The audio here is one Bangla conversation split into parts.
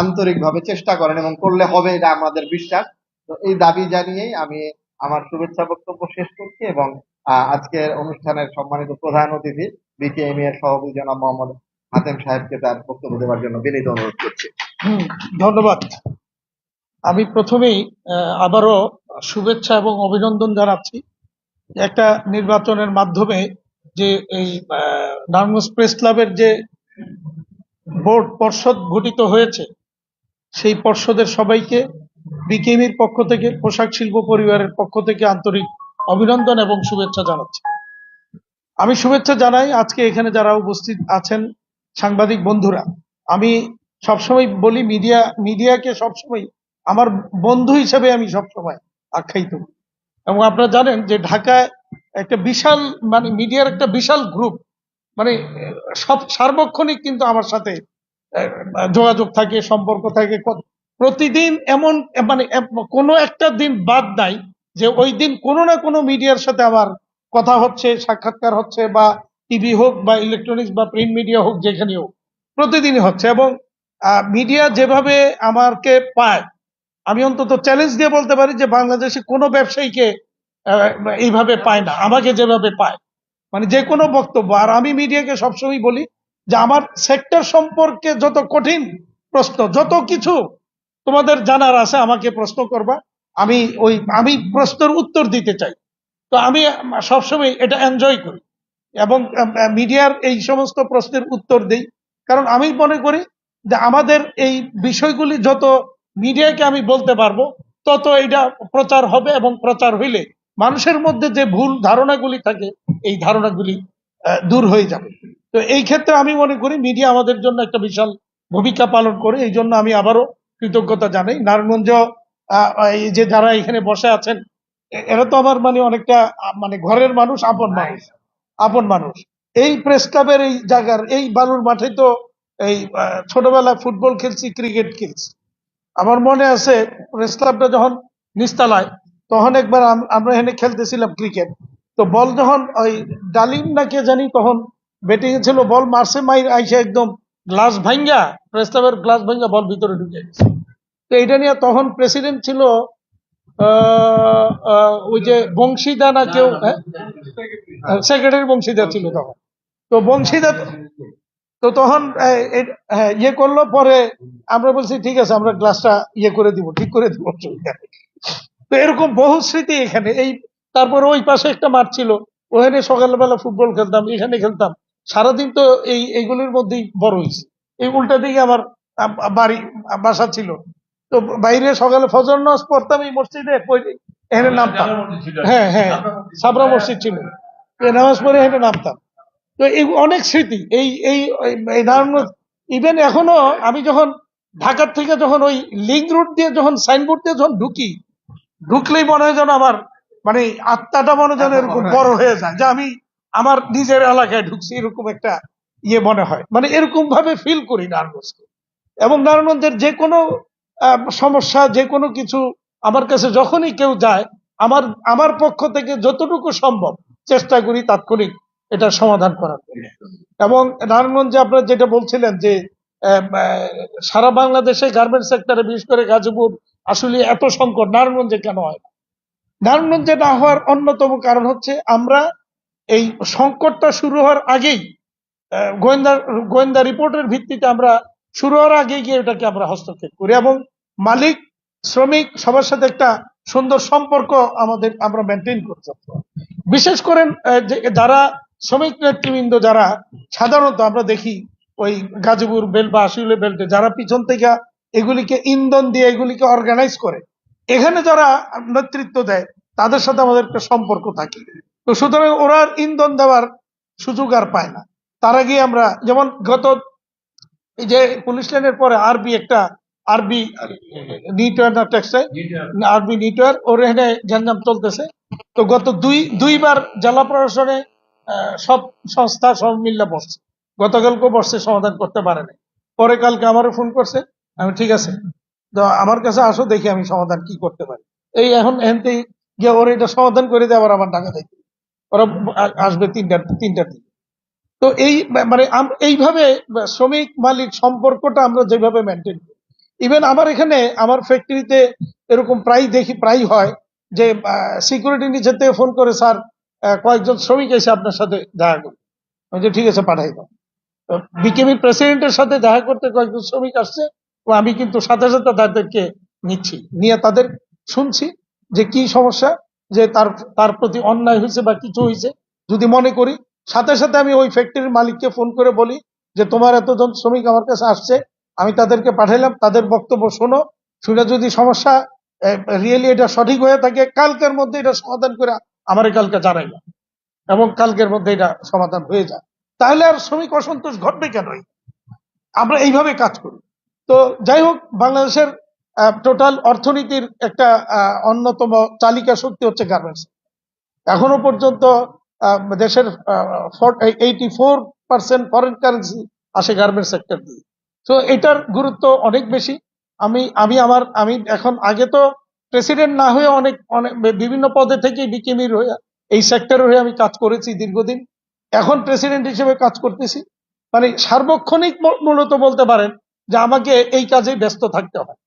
আন্তরিকভাবে চেষ্টা করেন এবং করলে হবে, এটা আমাদের বিশ্বাস। তো এই দাবি জানিয়েই আমি আমার শুভেচ্ছা বক্তব্য শেষ করছি এবং আজকের অনুষ্ঠানের সম্মানিত প্রধান অতিথি বিকেএম এর সভাপতি জনাব মোহাম্মদ হাতেম সাহেবকে তার বক্তব্য দেওয়ার জন্য বিনীত অনুরোধ করছি। ধন্যবাদ। আমি প্রথমেই আবারও শুভেচ্ছা এবং অভিনন্দন জানাচ্ছি। একটা নির্বাচনের মাধ্যমে যে এই নারায়ণগঞ্জ প্রেস ক্লাবের যে বোর্ড পর্ষদ গঠিত হয়েছে সেই পর্ষদের সবাইকে বিকেমির পক্ষ থেকে, পোশাক শিল্প পরিবারের পক্ষ থেকে আন্তরিক অভিনন্দন এবং শুভেচ্ছা জানাচ্ছি আমি শুভেচ্ছা জানাই আজকে এখানে যারা উপস্থিত আছেন সাংবাদিক বন্ধুরা আমি সবসময় বলি, মিডিয়া, মিডিয়াকে সবসময় আমার বন্ধু হিসেবে আমি সবসময় আখ্যায়িত। এবং আপনারা জানেন যে ঢাকায় একটা বিশাল মানে মিডিয়ার একটা বিশাল গ্রুপ মানে সব সার্বক্ষণিক কিন্তু আমার সাথে যোগাযোগ থাকে, সম্পর্ক থাকে প্রতিদিন এমন মানে কোনো একটা দিন বাদ নাই যে ওই দিন কোনো না কোনো মিডিয়ার সাথে আমার কথা হচ্ছে, সাক্ষাৎকার হচ্ছে বা টিভি হোক বা ইলেকট্রনিক্স বা প্রিন্ট মিডিয়া হোক যেখানে হোক, প্রতিদিনই হচ্ছে এবং মিডিয়া যেভাবে আমাকে পায়, আমি অন্তত চ্যালেঞ্জ দিয়ে বলতে পারি যে বাংলাদেশে কোনো ব্যবসায়ীকে এইভাবে পায় না, আমাকে যেভাবে পায় মানে যে কোনো বক্তব্য, আর আমি মিডিয়াকে সবসময় বলি যে আমার সেক্টর সম্পর্কে যত কঠিন প্রশ্ন, যত কিছু তোমাদের জানার আছে, আমাকে প্রশ্ন করবা। আমি ওই, আমি প্রশ্নের উত্তর দিতে চাই। তো আমি সবসময় এটা এনজয় করি। এবং মিডিয়ার এই সমস্ত প্রশ্নের উত্তর দেই। কারণ আমি মনে করি যে আমাদের এই বিষয়গুলি যত মিডিয়াকে আমি বলতে পারব, তত এটা প্রচার হবে এবং প্রচার হইলে মানুষের মধ্যে যে ভুল ধারণাগুলি থাকে, এই ধারণাগুলি দূর হয়ে যাবে। তো এই ক্ষেত্রে আমি মনে করি মিডিয়া আমাদের জন্য একটা বিশাল ভূমিকা পালন করে, এই জন্য আমি আবারও কৃতজ্ঞতা জানাই। নারায়ণগঞ্জ এই যে যারা এখানে বসে আছেন এরা তো আমার মানে অনেকটা মানে ঘরের মানুষ, আপন মানুষ আপন মানুষ। এই প্রেস ক্লাবের এই জায়গার, এই বালুর মাঠে তো এই ছোটবেলায় ফুটবল খেলছি ক্রিকেট খেলছি। আমার মনে আছে প্রেস ক্লাবটা যখন নিস্তালায়, তখন একবার আমরা এখানে খেলতেছিলাম ক্রিকেট তো বল যখন ওই ডালিম না কে জানি তখন ব্যাটিং ছিল বল মারছে মাই আইসে একদম গ্লাস ভাঙ্গা প্রেস ক্লাবের গ্লাস ভাঙ্গা বল ভিতরে ঢুকে গেছে। তো এটা নিয়ে তখন প্রেসিডেন্ট ছিল ওই যে বংশীদা না কেউ হ্যাঁ? সেক্রেটারি বংশীদার ছিল তখন। তো বংশীদার তো তখন হ্যাঁ, ইয়ে করল পরে আমরা বলছি ঠিক আছে আমরা গ্লাসটা ইয়ে করে দিব ঠিক করে দিব। তো এরকম বহু স্মৃতি এখানে। এই তারপর ওই পাশে একটা মাঠ ছিল ওখানে সকালবেলা ফুটবল খেলতাম এখানে খেলতাম। সারাদিন তো এই এইগুলির মধ্যেই বড় হয়েছে। এই উল্টা দিকে আমার বাড়ি বাসা ছিল। তো বাইরে সকালে ফজর নামাজ পড়তাম এই মসজিদে এখানে নামতাম। হ্যাঁ হ্যাঁ সাবরা মসজিদ ছিল। নামাজ পড়ে এখানে নামতাম। তো এই অনেক স্মৃতি এই এই নারায়ণগঞ্জ ইভেন এখনও আমি যখন ঢাকার থেকে যখন ওই লিঙ্ক রুট দিয়ে যখন সাইনবোর্ড দিয়ে যখন ঢুকি ঢুকলেই মনে হয় যেন আমার মানে আত্মাটা মনে যেন এরকম বড় হয়ে যায়। যে আমি আমার নিজের এলাকায় ঢুকছি, এরকম একটা ইয়ে মনে হয়। মানে এরকম ভাবে ফিল করি নারায়ণগঞ্জকে। এবং নারায়ণগঞ্জের যে কোনো সমস্যা, যে কোনো কিছু আমার কাছে যখনই কেউ যায়, আমার আমার পক্ষ থেকে যতটুকু সম্ভব চেষ্টা করি তাৎক্ষণিক এটা সমাধান করার জন্য। এবং নারায়ণগঞ্জে আপনারা যেটা বলছিলেন যে সারা বাংলাদেশে গার্মেন্টস সেক্টরে বিশেষ করে গাজীপুর, আসলে এত সংকট, নারায়ণগঞ্জে কেন হয় না? নারায়ণগঞ্জে না হওয়ার অন্যতম কারণ হচ্ছে আমরা এই সংকটটা শুরু হওয়ার আগেই গোয়েন্দা গোয়েন্দা রিপোর্টের ভিত্তিতে আমরা শুরু হওয়ার আগে গিয়ে এটাকে আমরা হস্তক্ষেপ করি এবং মালিক, শ্রমিক, সবার সাথে একটা সুন্দর সম্পর্ক আমাদের, আমরা মেনটেন করতে বিশেষ করে যারা শ্রমিক নেতৃবৃন্দ, যারা সাধারণত আমরা দেখি ওই গাজীপুর বেল বা আশুলে বেল্টে, যারা পিছন থেকে এগুলিকে ইন্ধন দিয়ে এগুলিকে অর্গানাইজ করে, এখানে যারা নেতৃত্ব দেয়, তাদের সাথে আমাদের একটা সম্পর্ক থাকে। তো সুতরাং ওরা ইন্ধন দেওয়ার সুযোগ আর পায় না। তার আগে আমরা, যেমন গত যে পুলিশ লাইনের পরে আরবি একটা, আরবি নিটওয়ার না টেক্সটাইল আরবি নিটওয়ার ওর এখানে গ্যাঞ্জাম চলতেছে। তো গত দুই, দুইবার জেলা প্রশাসনে সব সংস্থা সব মিল্লা বসছে। গতকালকে বসছে, সমাধান করতে পারে নাই। পরে কালকে আমারও ফোন করছে। আমি ঠিক আছে, তো আমার কাছে আসো, দেখি আমি সমাধান কি করতে পারি। এই এখন এনতেই গিয়ে ওর এটা সমাধান করে দিয়ে আবার আমার টাকা দেখি ওরা আসবে তিনটার তিনটার দিকে তো এই মানে এইভাবে শ্রমিক মালিক সম্পর্কটা আমরা যেভাবে মেনটেন করি। ইভেন আমার এখানে, আমার ফ্যাক্টরিতে এরকম প্রায় দেখি, প্রায় হয় যে সিকিউরিটি নিচে থেকে ফোন করে, স্যার কয়েকজন শ্রমিক এসে আপনার সাথে দেখা করবে। আমি ঠিক আছে, পাঠাই দাও। বিকেবির প্রেসিডেন্টের সাথে দেখা করতে কয়েকজন শ্রমিক আসছে ও আমি কিন্তু সাথে সাথে তাদেরকে নিচ্ছি। নিয়ে তাদের শুনছি যে কি সমস্যা যে তার তার প্রতি অন্যায় হয়েছে বা কিছু হয়েছে, যদি মনে করি, সাথে সাথে আমি ওই ফ্যাক্টরির মালিককে ফোন করে বলি যে তোমার এতজন শ্রমিক আমার কাছে আসছে, আমি তাদেরকে পাঠাইলাম, তাদের বক্তব্য শোনো, শুনে যদি সমস্যা রিয়েলি এটা সঠিক হয়ে থাকে, কালকের মধ্যে এটা সমাধান করে আমার কালকে জানাইলাম এবং কালকের মধ্যে এটা সমাধান হয়ে যায়। তাহলে আর শ্রমিক অসন্তোষ ঘটবে কেন আমরা এইভাবে কাজ করি। তো যাই হোক, বাংলাদেশের টোটাল অর্থনীতির একটা অন্যতম চালিকা শক্তি হচ্ছে গার্মেন্টস এখনও পর্যন্ত দেশের eighty four percent foreign currency আসে গার্মেন্টস সেক্টর দিয়ে। তো এটার গুরুত্ব অনেক বেশি। আমি আমি আমার, আমি এখন আগে তো প্রেসিডেন্ট না হয়ে অনেক অনেক, বিভিন্ন পদে থেকে বিকেমির হয়ে, এই সেক্টরের হয়ে আমি কাজ করেছি দীর্ঘদিন। এখন প্রেসিডেন্ট হিসেবে কাজ করতেছি। মানে সার্বক্ষণিক মূলত বলতে পারেন যে আমাকে এই কাজে ব্যস্ত থাকতে হয়।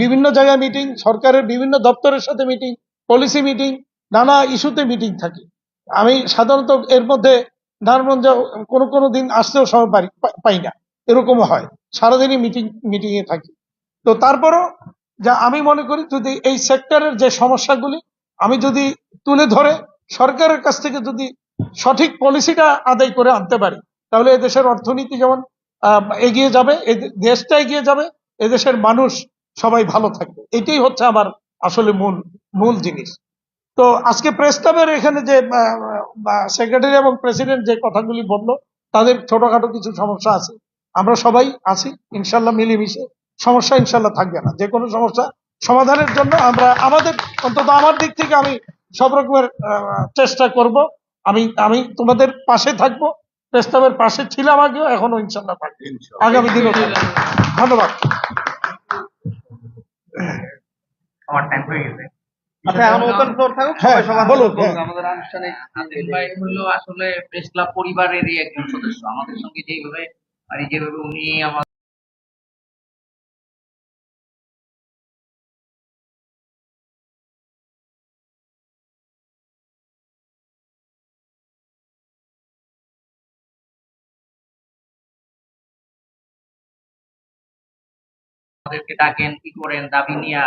বিভিন্ন জায়গায় মিটিং সরকারের বিভিন্ন দপ্তরের সাথে মিটিং পলিসি মিটিং নানা ইস্যুতে মিটিং থাকে। আমি সাধারণত এর মধ্যে নারায়ণগঞ্জে কোনো কোনো দিন আসতেও সময় পারি পাই না। এরকমও হয়। সারাদিনই মিটিং মিটিংয়ে থাকি। তো তারপরও যা আমি মনে করি, যদি এই সেক্টরের যে সমস্যাগুলি, আমি যদি তুলে ধরে, সরকারের কাছ থেকে যদি সঠিক পলিসিটা আদায় করে আনতে পারি, তাহলে এদেশের অর্থনীতি যেমন এগিয়ে যাবে দেশটা এগিয়ে যাবে এদেশের মানুষ সবাই ভালো থাকবে। এটাই হচ্ছে আমার আসলে মূল মূল জিনিস। তো আজকে প্রেস ক্লাবের এখানে যে সেক্রেটারি এবং প্রেসিডেন্ট যে কথাগুলি বলল, তাদের ছোটখাটো কিছু সমস্যা আছে। আমরা সবাই আছি ইনশাল্লাহ মিলেমিশে। সমস্যা ইনশাল্লাহ থাকবে না। যে কোনো সমস্যা সমাধানের জন্য আমরা আমাদের, অন্তত আমার দিক থেকে আমি সব রকমের চেষ্টা করব। আমি আমি তোমাদের পাশে থাকব। প্রেস ক্লাবের পাশে ছিলাম আগেও এখনও ইনশাল্লাহ থাকবে আগামী দিনও ধন্যবাদ। আমার টাইম হয়ে গেছে। আচ্ছা হ্যাঁ, হ্যাঁ। আমাদের আসলে পরিবারেরই একজন সদস্য। আমাদের সঙ্গে যেভাবে মানে যেভাবে উনি আমার আমাদেরকে ডাকেন কি করেন দাবি নিয়ে